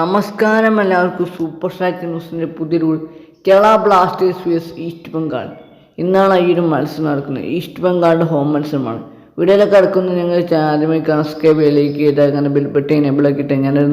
നമസ്കാരം എല്ലാവർക്കും super stat ന്യൂസിന്റെ പുതിയൊരു Kerala Blasters vs East Bengal. ഇന്നാണ് ഈ ഒരു മത്സരം നടക്കുന്നത്. ഈസ്റ്റ് ബംഗാളിന്റെ ഹോം മത്സരമാണ്. വീഡിയോയിൽ കിടക്കുന്ന നിങ്ങൾ ആദ്യമായി സബ്സ്ക്രൈബ് ലൈക്ക് ചെയ്താൽ അങ്ങനെ ബിൽ പെട്ടി എനേബിൾ ആക്കിയിട്ട് ഞാനൊരു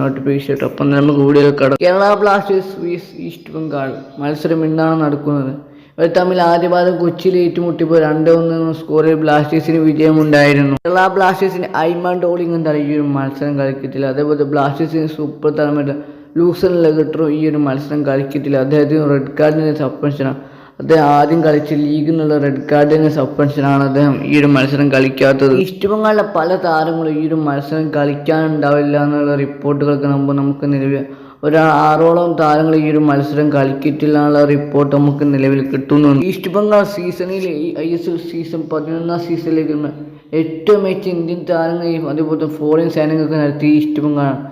നോട്ടിഫിക്കേഷൻ ഇട്ടു. അപ്പം നമുക്ക് വീഡിയോയിൽ കിടക്കും Kerala Blasters vs East Bengal. മത്സരം ഇന്നാണ് നടക്കുന്നത്. ഇവർ തമ്മിൽ ആദ്യപാദം കൊച്ചിയിൽ ഏറ്റുമുട്ടിയപ്പോൾ രണ്ട് ഒന്ന് സ്കോറിൽ ബ്ലാസ്റ്റേഴ്സിന് വിജയമുണ്ടായിരുന്നു. കേരള ബ്ലാസ്റ്റേഴ്സിന് ഐമാൻ ഡോളിംഗ് എന്താണ് ഈ ഒരു മത്സരം കളിക്കത്തില്ല. അതേപോലെ ബ്ലാസ്റ്റേഴ്സിന് സൂപ്പർ തലമുറ ലൂസൺ ലെഗട്ടറും ഈ ഒരു മത്സരം കളിക്കത്തില്ല. അദ്ദേഹത്തിന് റെഡ് കാർഡിന് സസ്പെൻഷനാണ് അദ്ദേഹം ആദ്യം കളിച്ച ലീഗിൽ നിന്നുള്ള റെഡ് കാർഡിന് സസ്പെൻഷനാണ് അദ്ദേഹം ഈ ഒരു മത്സരം കളിക്കാത്തത്. ഈസ്റ്റ് ബംഗാളിലെ പല താരങ്ങളും ഈ ഒരു മത്സരം കളിക്കാനുണ്ടാവില്ല എന്നുള്ള റിപ്പോർട്ടുകളൊക്കെ നമുക്ക് നിലവിൽ ഒരു ആറോളം താരങ്ങൾ ഈ ഒരു മത്സരം കളിക്കിട്ടില്ല എന്നുള്ള റിപ്പോർട്ട് നമുക്ക് നിലവിൽ കിട്ടുന്നുണ്ട്. ഈസ്റ്റ് ബംഗാൾ സീസണിൽ ഐ എസ് എൽ സീസൺ പതിനൊന്നാം സീസണിലേക്ക് ഏറ്റവും മികച്ച ഇന്ത്യൻ താരങ്ങളെയും അതുപോലെ ഫോറിൻ സൈന്യങ്ങൾക്ക് നടത്തി ഈസ്റ്റ് ബംഗാളാണ്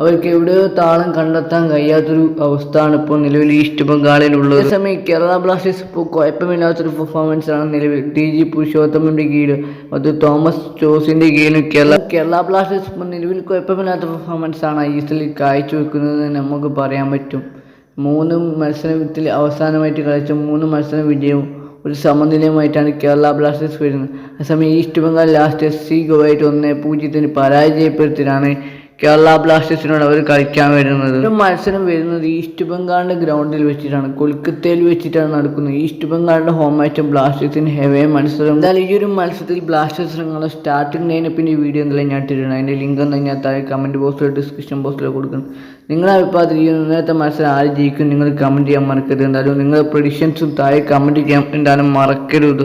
അവർക്ക് എവിടെയോ താളം കണ്ടെത്താൻ കഴിയാത്തൊരു അവസ്ഥയാണ് ഇപ്പോൾ നിലവിൽ ഈസ്റ്റ് ബംഗാളിലുള്ളത്. അതേസമയം കേരള ബ്ലാസ്റ്റേഴ്സ് ഇപ്പോൾ കുഴപ്പമില്ലാത്തൊരു പെർഫോമൻസ് ആണ് നിലവിൽ. ടി ജി പുരുഷോത്തമന്റെ കീഴിൽ അത് തോമസ് ജോസിന്റെ കീഴിലും കേരള കേരള ബ്ലാസ്റ്റേഴ്സ് ഇപ്പോൾ നിലവിൽ കുഴപ്പമില്ലാത്ത പെർഫോമൻസ് ആണ് ഐ എസ് എല്ലിൽ കാഴ്ചവെക്കുന്നത് നമുക്ക് പറയാൻ പറ്റും. മൂന്ന് മത്സരത്തിൽ അവസാനമായിട്ട് കളിച്ച മൂന്ന് മത്സരം വിജയവും ഒരു സമനിലയുമായിട്ടാണ് കേരള ബ്ലാസ്റ്റേഴ്സ് വരുന്നത്. അതേസമയം East Bengal last S C ഗോവായിട്ട് ഒന്ന് പൂജ്യത്തിന് പരാജയപ്പെടുത്തിയാണ് കേരള ബ്ലാസ്റ്റേഴ്സിനോട് അവർ കളിക്കാൻ വരുന്നത്. ഒരു മത്സരം വരുന്നത് ഈസ്റ്റ് ബംഗാളിന്റെ ഗ്രൗണ്ടിൽ വെച്ചിട്ടാണ്. കൊൽക്കത്തയിൽ വെച്ചിട്ടാണ് നടക്കുന്നത്. ഈസ്റ്റ് ബംഗാളിന്റെ ഹോം മാറ്റം ബ്ലാസ്റ്റേഴ്സിന് ഹെവേ മത്സരം എന്നാൽ ഈ ഒരു മത്സരത്തിൽ ബ്ലാസ്റ്റേഴ്സ് നിങ്ങളുടെ സ്റ്റാർട്ടിംഗ് ലൈനപ്പിന്റെ വീഡിയോ എന്തെങ്കിലും ഞാൻ ഇട്ടിട്ടുണ്ട്. അതിന്റെ ലിങ്ക് എന്താ ഞാൻ താഴെ കമന്റ് ബോക്സിലോ ഡിസ്ക്രിപ്ഷൻ ബോക്സിലോ കൊടുക്കണം നിങ്ങളുടെ അഭിപ്രായത്തിൽ ഈ ഇന്നത്തെ മത്സരം ആര് ജയിക്കും? നിങ്ങൾ കമന്റ് ചെയ്യാൻ മറക്കരുത്. എന്തായാലും നിങ്ങളുടെ പ്രഡിഷൻസും താഴെ കമന്റ് ചെയ്യാൻ എന്തായാലും മറക്കരുത്.